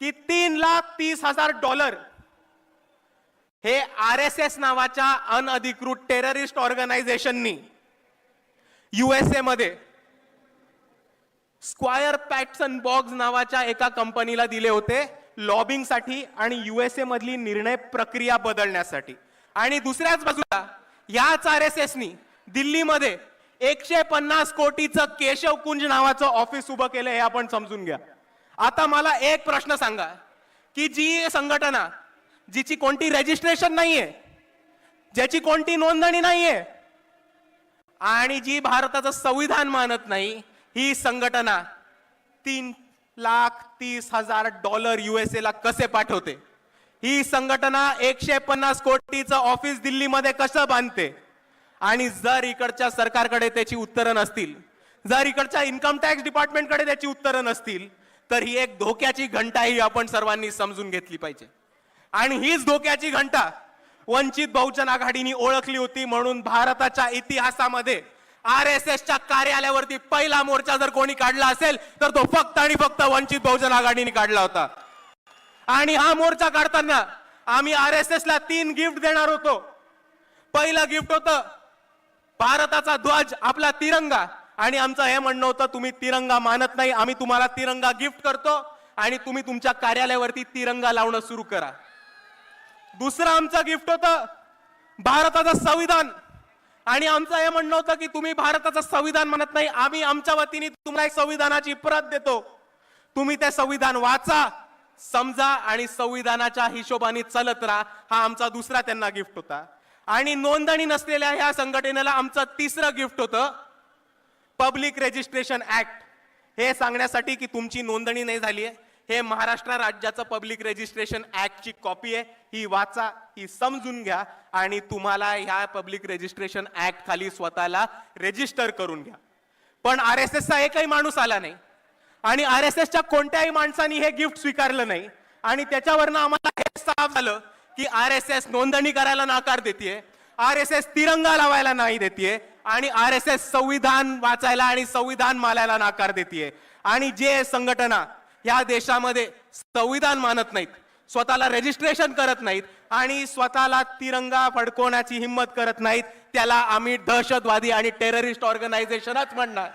की तीन लाख तीस हजार डॉलर हे आर एस एस नावाच्या अनअधिकृत टेररिस्ट ऑर्गनायझेशननी युएसए मध्ये स्क्वायर पॅटसन बॉक्स नावाच्या एका कंपनीला दिले होते लॉबिंगसाठी आणि युएसए मधली निर्णय प्रक्रिया बदलण्यासाठी. आणि दुसऱ्याच बाजूला याच आर एस एसनी दिल्लीमध्ये एकशे पन्नास कोटीचं केशव कुंज नावाचं ऑफिस उभं केलं हे आपण समजून घ्या. आता मला एक प्रश्न सांगा की जी संघटना जिची कोणती रजिस्ट्रेशन नाहीये ज्याची कोणती नोंदणी नाहीये आणि जी भारताचं संविधान मानत नाही ही संघटना तीन लाख तीस हजार डॉलर युएसए ला कसे पाठवते? ही संघटना एकशे पन्नास कोटीचं ऑफिस दिल्लीमध्ये कसं बांधते? आणि जर इकडच्या सरकारकडे त्याची उत्तरं नसतील जर इकडच्या इन्कम टॅक्स डिपार्टमेंटकडे त्याची उत्तरं नसतील तर ही एक धोक्याची घंटा ही आपण सर्वांनी समजून घेतली पाहिजे. आणि हीच धोक्याची घंटा वंचित बहुजन आघाडीने ओळखली होती म्हणून भारताच्या इतिहासामध्ये आर एस एसच्या कार्यालयावरती पहिला मोर्चा जर कोणी काढला असेल तर तो फक्त आणि फक्त वंचित बहुजन आघाडीने काढला होता. आणि हा मोर्चा काढताना आम्ही आर एस एसला तीन गिफ्ट देणार होतो. पहिलं गिफ्ट होतं भारताचा ध्वज आपला तिरंगा. आणि आमचं हे म्हणणं होतं तुम्ही तिरंगा मानत नाही आम्ही तुम्हाला तिरंगा गिफ्ट करतो आणि तुम्ही तुमच्या कार्यालयावरती तिरंगा लावणं सुरू करा. दुसरं आमचं गिफ्ट होतं भारताचं संविधान. आणि आमचं हे म्हणणं होतं की तुम्ही भारताचं संविधान म्हणत नाही आम्ही आमच्या वतीने तुम्हाला एक संविधानाची प्रत देतो. तुम्ही ते संविधान वाचा समजा आणि संविधानाच्या हिशोबाने चलत राहा हा आमचा दुसरा त्यांना गिफ्ट होता. आणि नोंदणी नसलेल्या ह्या संघटनेला आमचं तिसरं गिफ्ट होतं पब्लिक रजिस्ट्रेशन ऍक्ट. हे सांगण्यासाठी की तुमची नोंदणी नाही झाली आहे. हे महाराष्ट्र राज्याचं पब्लिक रजिस्ट्रेशन ऍक्टची कॉपी आहे. ही वाचा ही समजून घ्या आणि तुम्हाला ह्या पब्लिक रजिस्ट्रेशन ऍक्ट खाली स्वतःला रजिस्टर करून घ्या. पण आर एस एसचा एकही माणूस आला नाही. आणि आर एस एसच्या कोणत्याही माणसाने हे गिफ्ट स्वीकारलं नाही. आणि त्याच्यावरनं आम्हाला हे साफ झालं की आर एस एस नोंदणी करायला नाकार देते आर एस एस तिरंगा लावायला नाही देते आणि आर एस एस संविधान वाचायला आणि संविधान मालायला नाकार देते आणि जे संघटना या देशामध्ये संविधान मानत नाहीत स्वतःला रजिस्ट्रेशन करत नाहीत आणि स्वतःला तिरंगा फडकवण्याची हिंमत करत नाहीत त्याला आम्ही दहशतवादी आणि टेररिस्ट ऑर्गनायझेशनच म्हणणार.